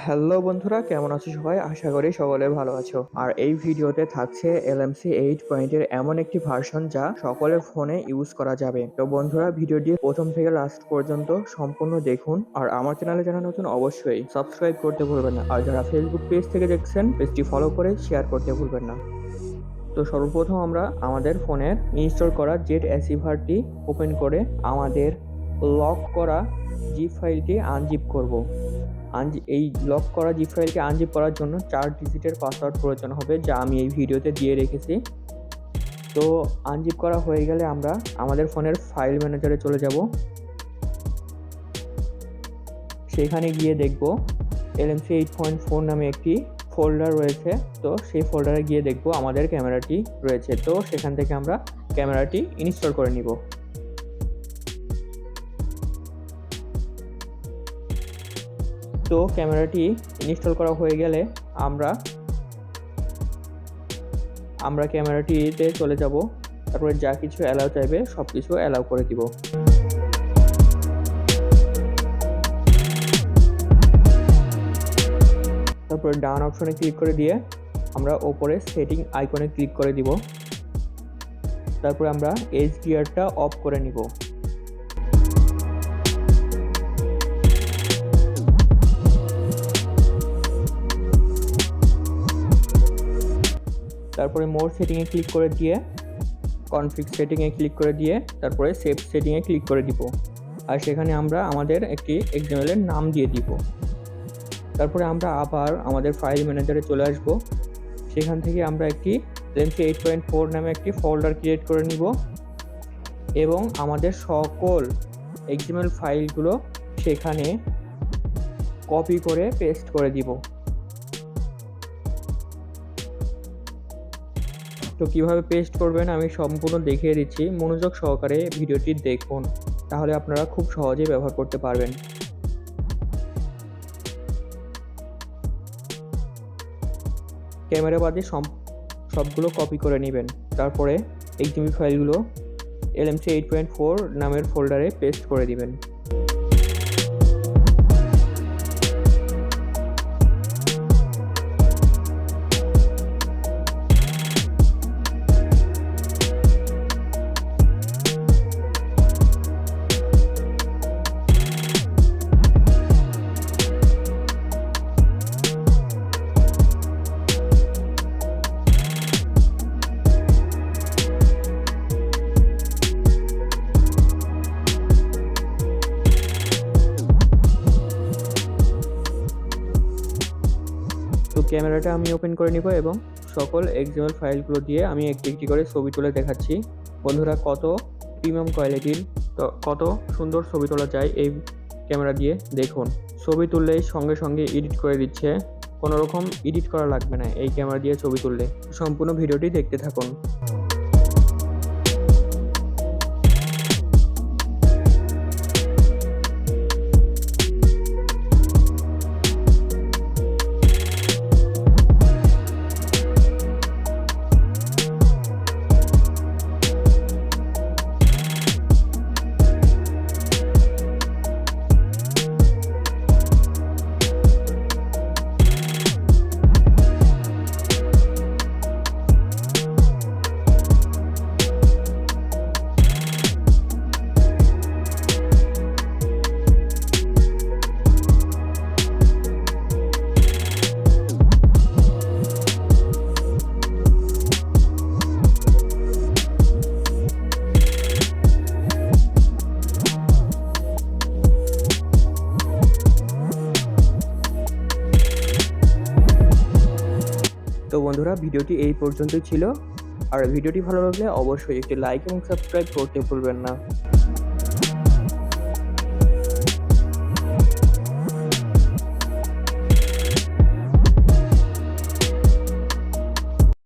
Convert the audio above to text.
Hello বন্ধুরা, কেমন আছো সবাই? আশা করি সকলে ভালো আছো। আর এই ভিডিওতে থাকছে এলএমসি এইট পয়েন্টের এমন একটি ভার্সন যা সকলের ফোনে ইউজ করা যাবে। তো বন্ধুরা, ভিডিওটি প্রথম থেকে লাস্ট পর্যন্ত সম্পূর্ণ দেখুন। আর আমার চ্যানেলে যারা নতুন, অবশ্যই সাবস্ক্রাইব করতে ভুলবেন না। আর যারা ফেসবুক পেজ থেকে দেখছেন পেজটি ফলো করে শেয়ার করতে ভুলবেন না। তো সর্বপ্রথম আমরা আমাদের ফোনের ইনস্টল করা জেট অ্যাসিভারটি ওপেন করে আমাদের লক করা জিপ ফাইলটি আনজিপ করব। আনজি এই লক করা জিপ ফাইলকে আনজিপ করার জন্য চার ডিজিটের পাসওয়ার্ড প্রয়োজন হবে, যা আমি এই ভিডিওতে দিয়ে রেখেছি। তো আনজিপ করা হয়ে গেলে আমরা আমাদের ফোনের ফাইল ম্যানেজারে চলে যাব। সেখানে গিয়ে দেখব এলএমসি এইট পয়েন্ট ফোর নামে একটি ফোল্ডার রয়েছে, তো সেই ফোল্ডারে গিয়ে দেখব আমাদের ক্যামেরাটি রয়েছে। তো সেখান থেকে আমরা ক্যামেরাটি ইনস্টল করে নিব। তো ক্যামেরাটি ইনস্টল করা হয়ে গেলে আমরা আমরা ক্যামেরাটিতে চলে যাব। তারপরে যা কিছু অ্যালাউ চাইবে সব কিছু অ্যালাউ করে দিব। তারপরে ডান অপশনে ক্লিক করে দিয়ে আমরা ওপরে সেটিং আইকনে ক্লিক করে দিব। তারপরে আমরা এইচ গিয়ারটা অফ করে নিব। তারপরে মোর সেটিংয়ে ক্লিক করে দিয়ে কনফিগ সেটিংয়ে ক্লিক করে দিয়ে, তারপরে সেভ সেটিংয়ে ক্লিক করে দিব। আর সেখানে আমরা আমাদের একটি এক্সামেলের নাম দিয়ে দিব। তারপরে আমরা আবার আমাদের ফাইল ম্যানেজারে চলে আসব। সেখান থেকে আমরা একটি লেন্সি এইট পয়েন্ট ফোর নামে একটি ফোল্ডার ক্রিয়েট করে নিব এবং আমাদের সকল এক্সামেল ফাইলগুলো সেখানে কপি করে পেস্ট করে দিব। তো কীভাবে পেস্ট করবেন আমি সম্পূর্ণ দেখিয়ে দিচ্ছি। মনোযোগ সহকারে ভিডিওটি দেখুন। তাহলে আপনারা খুব সহজেই ব্যবহার করতে পারবেন। ক্যামেরা বাদে সব সবগুলো কপি করে নেবেন। তারপরে এক্সিবি ফাইলগুলো এলএমসি এইট পয়েন্ট ফোর নামের ফোল্ডারে পেস্ট করে দিবেন। ক্যামেরাটা আমি ওপেন করে নিব এবং সকল এক্সএমএল ফাইলগুলো দিয়ে আমি একটি একটি করে ছবি তুলে দেখাচ্ছি। বন্ধুরা, কত প্রিমিয়াম কোয়ালিটির কত সুন্দর ছবি তোলা যায় এই ক্যামেরা দিয়ে দেখুন। ছবি তুললেই সঙ্গে সঙ্গে এডিট করে দিচ্ছে। কোনো রকম এডিট করা লাগবে না এই ক্যামেরা দিয়ে ছবি তুললে। সম্পূর্ণ ভিডিওটি দেখতে থাকুন। তো বন্ধুরা, ভিডিওটি এই পর্যন্তই ছিল। আর ভিডিওটি ভালো লাগলে অবশ্যই একটি লাইক এবং সাবস্ক্রাইব করতে ভুলবেন না।